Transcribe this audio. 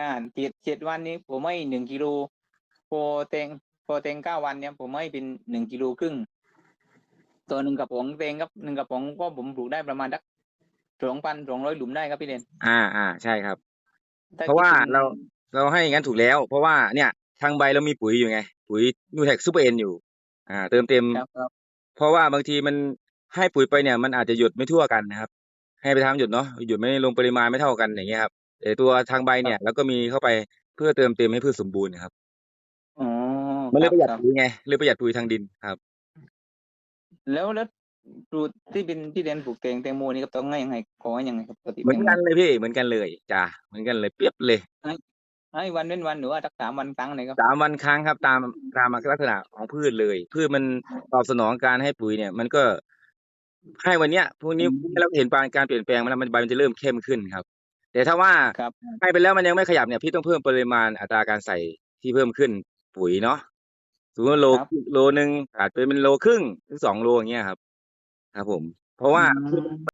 อ่าเจ็ดเจ็ดวันนี้ผมให้หนึ่งกิโลพอแตงพอแตงเก้าวันเนี่ยผมให้เป็นหนึ่งกิโลครึ่งตัวหนึ่งกระป๋องแตงครับหนึ่งกระป๋องก็ผมปลูกได้ประมาณสักสองพันสองร้อยหลุมได้ครับพี่เดนอ่าอ่าใช่ครับถ้เพราะว่าคิดป็นเราเราให้อย่างนั้นถูกแล้ว เพราะว่าเนี่ย ทางใบเรามีปุ๋ยอยู่ไง ปุ๋ยนูแท็กซูเปอร์เอ็นอยู่ อ่า เติมเต็มครับครับเพราะว่าบางทีมันให้ปุ๋ยไปเนี่ยมันอาจจะหยุดไม่ทั่วกันนะครับ ให้ไปทางหยุดเนาะหยุดไม่ลงปริมาณไม่เท่ากันอย่างเงี้ยครับ แต่ตัวทางใบเนี่ยเราก็มีเข้าไปเพื่อเติมเต็มให้พืชสมบูรณ์นะครับอ๋อมันเลยประหยัดครับปุ๋ยไงเลยประหยัดปุ๋ยทางดินครับ แล้วแล้วปลูกที่เป็นที่เดนปลูกแตงแตงโมนี่ครับต้องให้ยังไงขอให้ยังไงครับปกติเหมือนแตงโกันเลยพี่เหมือนกันเลยจ้าเหมือนกันเลยเปรียบเลยให้วันเว้นวันหรือว่าสักสามวันครั้งเลยครับสามวันครั้งครับ ตามตามลักษณะของพืชเลย พืชมันตอบสนองการให้ปุ๋ยเนี่ย มันก็ให้วันเนี้ยพวกนี้อืมเราเห็นการเปลี่ยนแปลงมันมันใบมันจะเริ่มเข้มขึ้นครับ แต่ถ้าว่าครับให้ไปแล้วมันยังไม่ขยับเนี่ยพี่ต้องเพิ่มปริมาณอัตราการใส่ที่เพิ่มขึ้นปุ๋ยเนาะสมมติว่าโลครับโลหนึ่งอาจเป็นโลครึ่งถึงสองโลอย่างเงี้ยครับ ครับผม เพราะว่าอืม